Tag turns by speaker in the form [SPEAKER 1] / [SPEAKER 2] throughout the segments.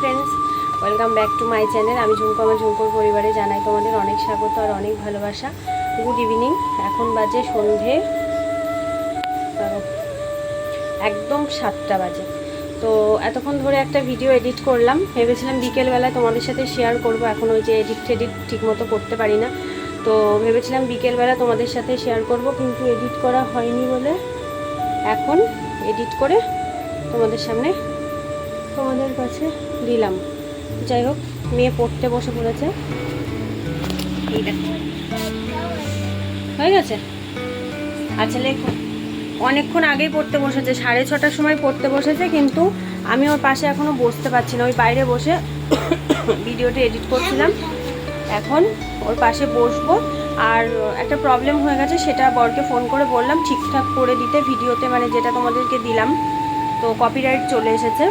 [SPEAKER 1] Friends welcome back to my channel আমি ঝুমকো, আমার ঝুমকোর পরিবারে জানাই তোমাদের অনেক স্বাগত আর অনেক ভালোবাসা। গুড ইভিনিং এখন বাজে সন্ধে একদম সাতটা বাজে। তো এতক্ষণ ধরে একটা ভিডিও এডিট করলাম, ভেবেছিলাম বিকেলবেলায় তোমাদের সাথে শেয়ার করব, এখন ওই যে এডিট টেডিট ঠিকমতো করতে পারি না। তো ভেবেছিলাম বিকেলবেলা তোমাদের সাথে শেয়ার করব, কিন্তু এডিট করা হয়নি বলে এখন এডিট করে তোমাদের সামনে, তোমাদের কাছে দিলাম। যাই হোক, মেয়ে পড়তে বসে পড়েছে। হয়ে গেছে? আচ্ছা অনেকক্ষণ আগেই পড়তে বসেছে, সাড়ে ছটার সময় পড়তে বসেছে, কিন্তু আমি ওর পাশে এখনও বসতে পারছি না, ওই বাইরে বসে ভিডিওটা এডিট করছিলাম। এখন ওর পাশে বসবো। আর একটা প্রবলেম হয়ে গেছে, সেটা বরকে ফোন করে বললাম, ঠিকঠাক করে দিতে, ভিডিওতে মানে যেটা তোমাদেরকে দিলাম, তো কপিরাইট চলে এসেছে।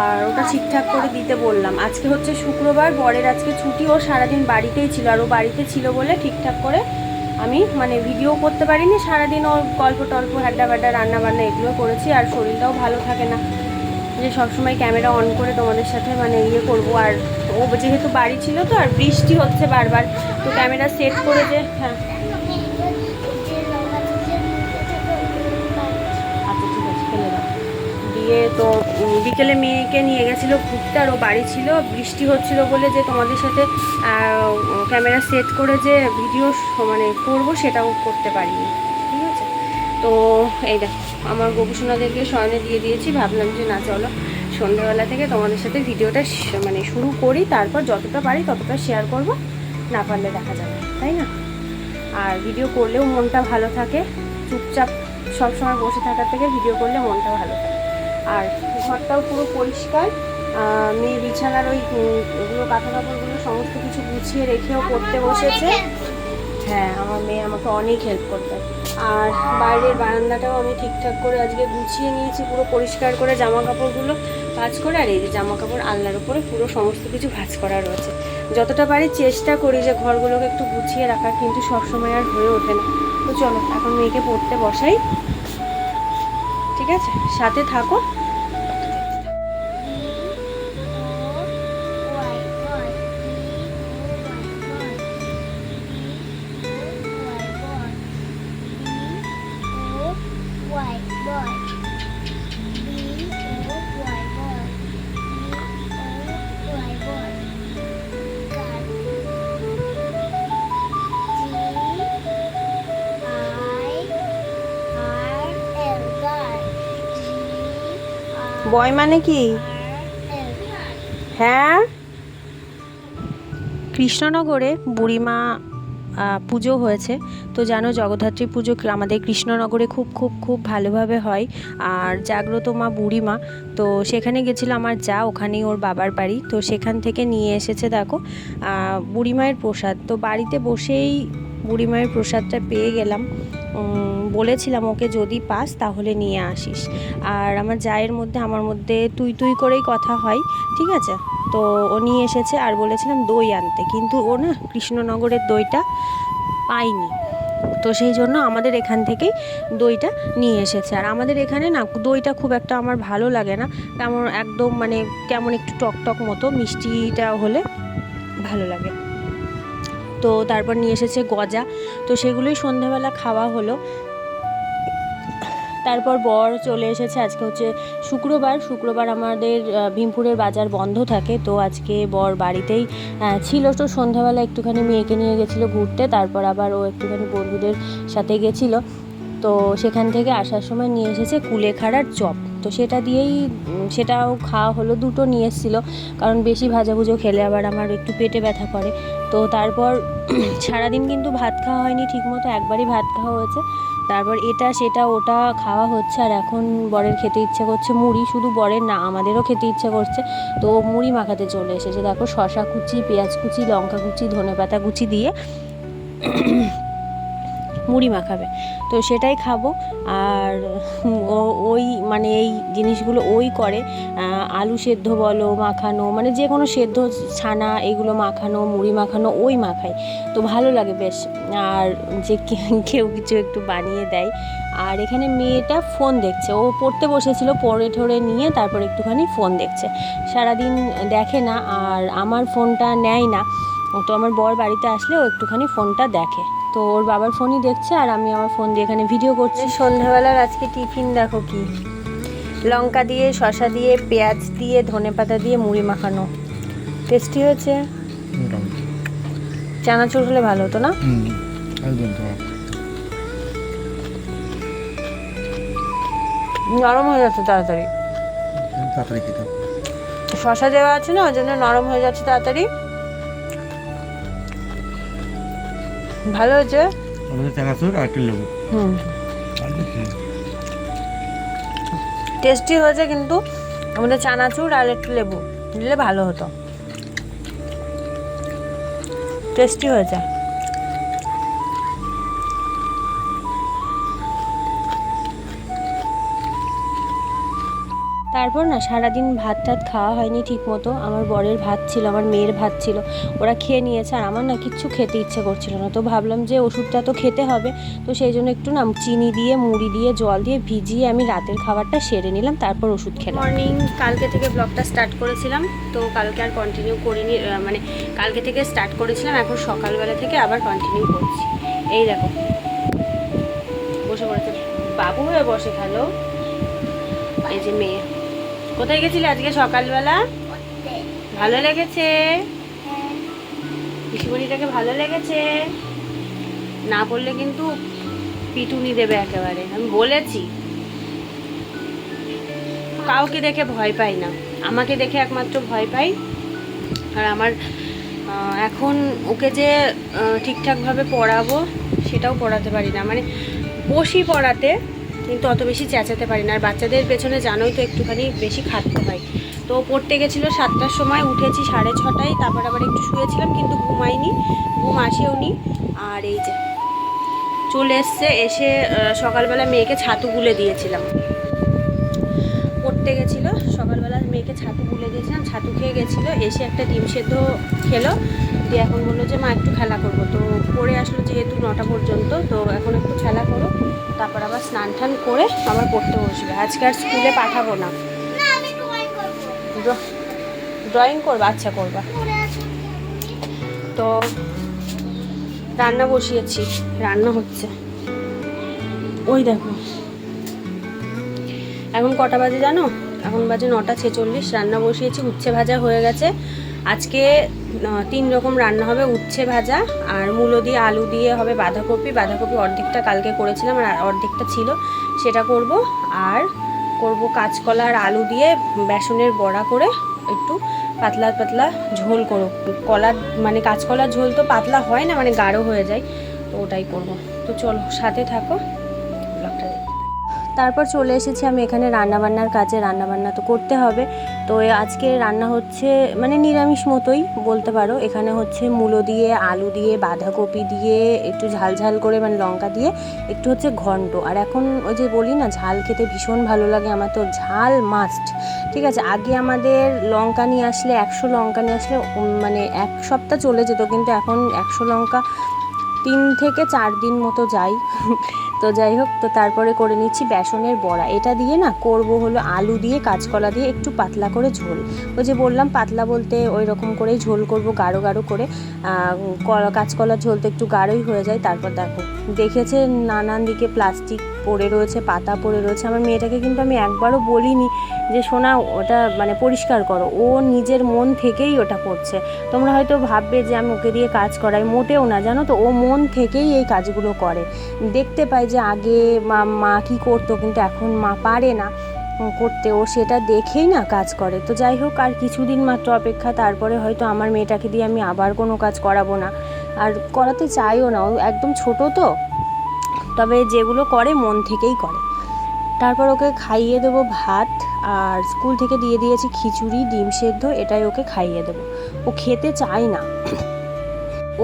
[SPEAKER 1] আর ওটা ঠিকঠাক করে দিতে বললাম। আজকে হচ্ছে শুক্রবার, বরের আজকে ছুটি, ও সারাদিন বাড়িতেই ছিল আর ও বাড়িতে ছিল বলে ঠিকঠাক করে আমি মানে ভিডিও করতে পারিনি। সারাদিন ওর গল্প টল্প হাড্ডা বাড্ডা রান্না বান্না এগুলো করেছি আর শরীরটাও ভালো থাকে না। যে সবসময় ক্যামেরা অন করে তোমাদের সাথে মানে ইয়ে করব। আর ও যেহেতু বাড়ি ছিল তো, আর বৃষ্টি হচ্ছে বারবার, তো ক্যামেরা সেট করে যে হ্যাঁ। দিয়ে তো বিকেলে মেয়েকে নিয়ে গেছিল ঘুরতে আর ও বাড়ি ছিল। বৃষ্টি হচ্ছিল বলে যে তোমাদের সাথে ক্যামেরা সেট করে যে ভিডিও মানে করব সেটাও করতে পারিনি। ঠিক আছে? তো এই দেখো, আমার গোপুসোনাদেরকে শয়নে দিয়ে দিয়েছি। ভাবলাম যে না, চলো সন্ধ্যাবেলা থেকে তোমাদের সাথে ভিডিওটা মানে শুরু করি। তারপর যতটা পারি ততটা শেয়ার করব। না পারলে দেখা যাবে, তাই না? আর ভিডিও করলেও মনটা ভালো থাকে। চুপচাপ সব সময় বসে থাকার থেকে ভিডিও করলে মনটা ভালো থাকে। আর ঘরটাও পুরো পরিষ্কার। মেয়ে বিছানার ওই ওগুলো কাঁথা কাপড়গুলো সমস্ত কিছু গুছিয়ে রেখেও পড়তে বসেছে। হ্যাঁ আমার মেয়ে আমাকে অনেক হেল্প করবে। আর বাইরের বারান্দাটাও আমি ঠিকঠাক করে আজকে গুছিয়ে নিয়েছি, পুরো পরিষ্কার করে জামা কাপড়গুলো ভাঁজ করে, আর এই যে জামা কাপড় আলনার উপরে পুরো সমস্ত কিছু ভাঁজ করা রয়েছে। যতটা পারি চেষ্টা করি যে ঘরগুলোকে একটু গুছিয়ে রাখার, কিন্তু সবসময় আর হয়ে ওঠে না। তো চলো, এখন মেয়েকে পড়তে বসাই। ঠিক আছে? সাথে থাকো। বয় মানে কি? হ্যাঁ? কৃষ্ণনগরে বুড়িমা পুজো হয়েছে। তো জানো, জগদ্ধাত্রী পুজো আমাদের কৃষ্ণনগরে খুব খুব খুব ভালোভাবে হয়। আর জাগ্রত মা বুড়িমা, তো সেখানে গেছিল আমার যা, ওখানেই ওর বাবার বাড়ি। তো সেখান থেকে নিয়ে এসেছে, দেখো বুড়িমায়ের প্রসাদ। তো বাড়িতে বসেই বুড়িমায়ের প্রসাদটা পেয়ে গেলাম। বলেছিলাম ওকে, যদি পাস তাহলে নিয়ে আসিস। আর আমার জায়ের মধ্যে, আমার মধ্যে তুই তুই করেই কথা হয়, ঠিক আছে? তো ও নিয়ে এসেছে আর বলেছিলাম দই আনতে, কিন্তু ও না কৃষ্ণনগরের দইটা পাইনি তো সেই জন্য আমাদের এখান থেকেই দইটা নিয়ে এসেছে। আর আমাদের এখানে না, দইটা খুব একটা আমার ভালো লাগে না। কেমন একদম মানে কেমন একটু টক টক মতো, মিষ্টিটা হলে ভালো লাগে। তো তারপর নিয়ে এসেছে গজা। তো সেগুলোই সন্ধ্যাবেলা খাওয়া হলো। তারপর বর চলে এসেছে আজকে হচ্ছে শুক্রবার। শুক্রবার আমাদের ভীমপুরের বাজার বন্ধ থাকে। তো আজকে বর বাড়িতেই ছিল। তো সন্ধ্যাবেলা একটুখানি মেয়েকে নিয়ে গেছিল ঘুরতে। তারপর আবার ও একটুখানি বন্ধুদের সাথে গেছিল। তো সেখান থেকে আসার সময় নিয়ে এসেছে কুলেখাড়ার চপ। তো সেটা দিয়েই সেটাও খাওয়া হলো, দুটো নিয়ে এসেছিল। কারণ বেশি ভাজাভুজো খেলে আবার আমার একটু পেটে ব্যথা করে। তো তারপর সারাদিন কিন্তু ভাত খাওয়া হয়নি, ঠিকমতো একবারই ভাত খাওয়া হয়েছে। তারপর এটা, সেটা, ওটা খাওয়া হচ্ছে, আর এখন বরের খেতে ইচ্ছে করছে মুড়ি। শুধু বরের না, আমাদেরও খেতে ইচ্ছে করছে। তো মুড়ি মাখাতে চলে এসেছে। দেখো শশা কুচি, পেঁয়াজ কুচি, লঙ্কা কুচি, ধনেপাতা কুচি দিয়ে মুড়ি মাখাবে। তো সেটাই খাব। আর ওই মানে এই জিনিসগুলো ওই করে আলু সেদ্ধ বলো, মাখানো মানে যে কোনো সেদ্ধ ছানা, এগুলো মাখানো, মুড়ি মাখানো, ওই মাখায় তো ভালো লাগে বেশ। আর যে কেউ কিছু একটু বানিয়ে দেয়। আর এখানে মেয়েটা ফোন দেখছে। ও পড়তে বসেছিল, পড়ে ঠরে নিয়ে তারপর একটুখানি ফোন দেখছে। সারাদিন দেখে না, আর আমার ফোনটা নেয় না। তো আমার বর বাড়িতে আসলে ও একটুখানি ফোনটা দেখে। তো ওর বাবার ফোনই দেখছে আর আমি আমার ফোন দিয়ে এখানে ভিডিও করছি। সন্ধ্যাবেলার আজকে টিফিন দেখো কি? লঙ্কা দিয়ে শশা দিয়ে পেঁয়াজ দিয়ে ধনেপাতা দিয়ে মুড়ি মাখানো। টেস্টি হয়েছে? চানাচুর হলে ভালো হতো না?
[SPEAKER 2] হুম একদম তো।
[SPEAKER 1] নরম হয়ে যাচ্ছে তাড়াতাড়ি। শশা দেওয়া আছে না ওই জন্য নরম হয়ে যাচ্ছে তাড়াতাড়ি। ভালো হয়েছে?
[SPEAKER 2] আমাদের চানাচুর আর একটু লেবু
[SPEAKER 1] হুম। টেস্টি হয়েছে কিন্তু আমাদের চানাচুর আর একটু লেবু দিলে ভালো হতো। টেস্টি হয়েছে। তারপর না সারাদিন ভাত টাত খাওয়া হয়নি ঠিক মতো আমার বরের ভাত ছিল, আমার মেয়ের ভাত ছিল। ওরা খেয়ে নিয়েছে আর আমার না কিচ্ছু খেতে ইচ্ছে করছিল না। তো ভাবলাম যে ওষুধটা তো খেতে হবে। তো সেই জন্য একটু না চিনি দিয়ে, মুড়ি দিয়ে, জল দিয়ে ভিজিয়ে আমি রাতের খাবারটা সেরে নিলাম, তারপর ওষুধ খেলাম। মর্নিং কালকে থেকে ব্লগটা স্টার্ট করেছিলাম। তো কালকে আর কন্টিনিউ করিনি মানে কালকে থেকে স্টার্ট করেছিলাম। এখন সকালবেলা থেকে আবার কন্টিনিউ করছি। এই দেখো। বসে পড়েছে। বাবু হয়ে বসে খেলো এই যে মেয়ে। কোথায় গেছিলে আজকে সকালবেলা? ভালো লেগেছে? পিসিমণিটাকে ভালো লেগেছে? না পড়লে কিন্তু পিটুনি দেবে একেবারে আমি বলেছি। কাউকে দেখে ভয় পাই না। আমাকে দেখে একমাত্র ভয় পাই। আর আমার এখন ওকে যে ঠিকঠাকভাবে পড়াবো সেটাও পড়াতে পারি না। মানে বসি পড়াতে কিন্তু অত বেশি চেঁচাতে পারি না। আর বাচ্চাদের পেছনে জানোই তো একটুখানি বেশি খাটতে হয়। তো পড়তে গেছিল সাতটার সময়, উঠেছি সাড়ে ছটায়, তারপর আবার একটু শুয়েছিলাম কিন্তু ঘুমাইনি ঘুম আসেও নি আর এই যে, চলে এসছে, এসে সকালবেলা মেয়েকে ছাতু গুলে দিয়েছিলাম। পড়তে গেছিল সকালবেলা মেয়েকে ছাতু গুলে দিয়েছিলাম ছাতু খেয়ে গেছিল, এসে একটা ডিম সেদ্ধ খেলো। দিয়ে এখন বলল যে, মা, একটু খেলা করব। তো পড়ে আসলো যেহেতু নটা পর্যন্ত, তো এখন একটু খেলা করো। তারপর আবার স্নান টান করে আবার পড়তে বসবে। আজকে আর স্কুলে পাঠাবো না। ড্রয়িং করবা? আচ্ছা করবা। তো রান্না বসিয়েছি। রান্না হচ্ছে। ওই দেখো। এখন কটা বাজে জানো? এখন বাজে নটা ছেচল্লিশ, রান্না বসিয়েছি, উচ্ছে ভাজা হয়ে গেছে। আজকে তিন রকম রান্না হবে, উচ্ছে ভাজা আর মূলো দিয়ে আলু দিয়ে হবে বাঁধাকপি। বাঁধাকপি অর্ধেকটা কালকে করেছিলাম আর অর্ধেকটা ছিল, সেটা করব। আর করব কাঁচকলা আর আলু দিয়ে বেসনের বড়া করে একটু পাতলা পাতলা ঝোল করো কলার মানে কাঁচকলার ঝোল তো পাতলা হয় না মানে গাঢ় হয়ে যায়, তো ওটাই করব। তো চলো, সাথে থাকো। তারপর চলে এসেছি আমি এখানে রান্নাবান্নার কাজে, রান্নাবান্না তো করতে হবে। তো আজকে রান্না হচ্ছে মানে নিরামিষ মতোই বলতে পারো। এখানে হচ্ছে মূলো দিয়ে, আলু দিয়ে, বাঁধাকপি দিয়ে, একটু ঝাল ঝাল করে মানে লঙ্কা দিয়ে, একটু হচ্ছে ঘন্ট। আর এখন ওই যে বলি না, ঝাল খেতে ভীষণ ভালো লাগে, আমার তো ঝাল মাস্ট ঠিক আছে, আগে আমাদের লঙ্কা নিয়ে আসলে, একশো লঙ্কা নিয়ে আসলে মানে এক সপ্তাহ চলে যেত, কিন্তু এখন একশো লঙ্কা তিন থেকে চার দিন মতো যাই তো যাই হোক তো তারপরে করে নিচ্ছি বেসনের বড়া। এটা দিয়ে না করব হলো আলু দিয়ে, কাঁচকলা দিয়ে একটু পাতলা করে ঝোল। ওই যে বললাম, পাতলা বলতে ওই রকম করেই ঝোল করব, গাঢ় গাঢ় করে। কাঁচকলার ঝোল তো একটু গাঢ়ই হয়ে যায়, তারপর দেখো। দেখেছে নানান দিকে প্লাস্টিক পড়ে রয়েছে, পাতা পড়ে রয়েছে। আমার মেয়েটাকে কিন্তু আমি একবারও বলিনি যে, সোনা, ওটা মানে পরিষ্কার করো। ও নিজের মন থেকেই ওটা করছে। তোমরা হয়তো ভাববে যে, আমি ওকে দিয়ে কাজ করাই। মোটেও না, জানো তো? ও মন থেকেই এই কাজগুলো করে। দেখতে পাই যে আগে মা মা কী করতো, কিন্তু এখন মা পারে না করতে। ও সেটা দেখেই না কাজ করে। তো যাই হোক, আর কিছুদিন মাত্র অপেক্ষা, তারপরে হয়তো আমার মেয়েটাকে দিয়ে আমি আবার কোনো কাজ করাবো না। আর করাতে চাইও না। ও একদম ছোট তো। তবে যেগুলো করে, মন থেকেই করে। তারপর ওকে খাইয়ে দেবো ভাত, আর স্কুল থেকে দিয়ে দিয়েছি খিচুড়ি, ডিম সেদ্ধ, এটাই ওকে খাইয়ে দেবো। ও খেতে চায় না।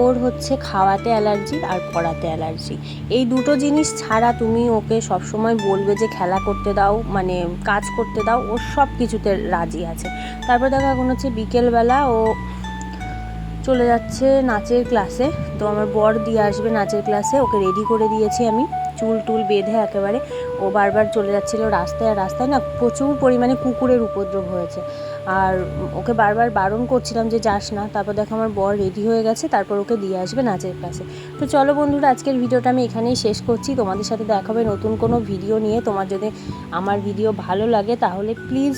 [SPEAKER 1] ওর হচ্ছে খাওয়াতে অ্যালার্জি আর পড়াতে অ্যালার্জি। এই দুটো জিনিস ছাড়া তুমি ওকে সবসময় বলবে যে খেলা করতে দাও মানে কাজ করতে দাও, ও সব কিছুতে রাজি আছে। তারপর দেখো এখন হচ্ছে বিকেলবেলা ও চলে যাচ্ছে নাচের ক্লাসে। তো আমার বর দিয়ে আসবে নাচের ক্লাসে, ওকে রেডি করে দিয়েছি আমি। চুল টুল বেঁধে একেবারে। ও বারবার চলে যাচ্ছিল রাস্তায়, আর রাস্তায় না প্রচুর পরিমাণে কুকুরের উপদ্রব হয়েছে। আর ওকে বারবার বারণ করছিলাম যে যাস না, তারপর দেখো আমার বর রেডি হয়ে গেছে, তারপর ওকে দিয়ে আসবে নাচের ক্লাসে তো চলো বন্ধুরা, আজকের ভিডিওটা আমি এখানেই শেষ করছি। তোমাদের সাথে দেখা হবে নতুন কোনো ভিডিও নিয়ে। তোমার যদি আমার ভিডিও ভালো লাগে, তাহলে প্লিজ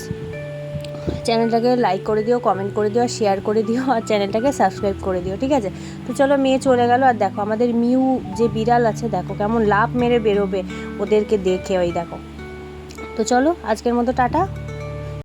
[SPEAKER 1] চ্যানেলটাকে লাইক করে দিও কমেন্ট করে দিও শেয়ার করে দিও, আর চ্যানেলটাকে সাবস্ক্রাইব করে দিও, ঠিক আছে? তো চলো মেয়ে চলে গেল, আর দেখো আমাদের মিউ যে বিড়াল আছে, দেখো কেমন লাভ মেরে বেরোবে ওদেরকে দেখে, ওই দেখো। তো চলো, আজকের মতো টাটা।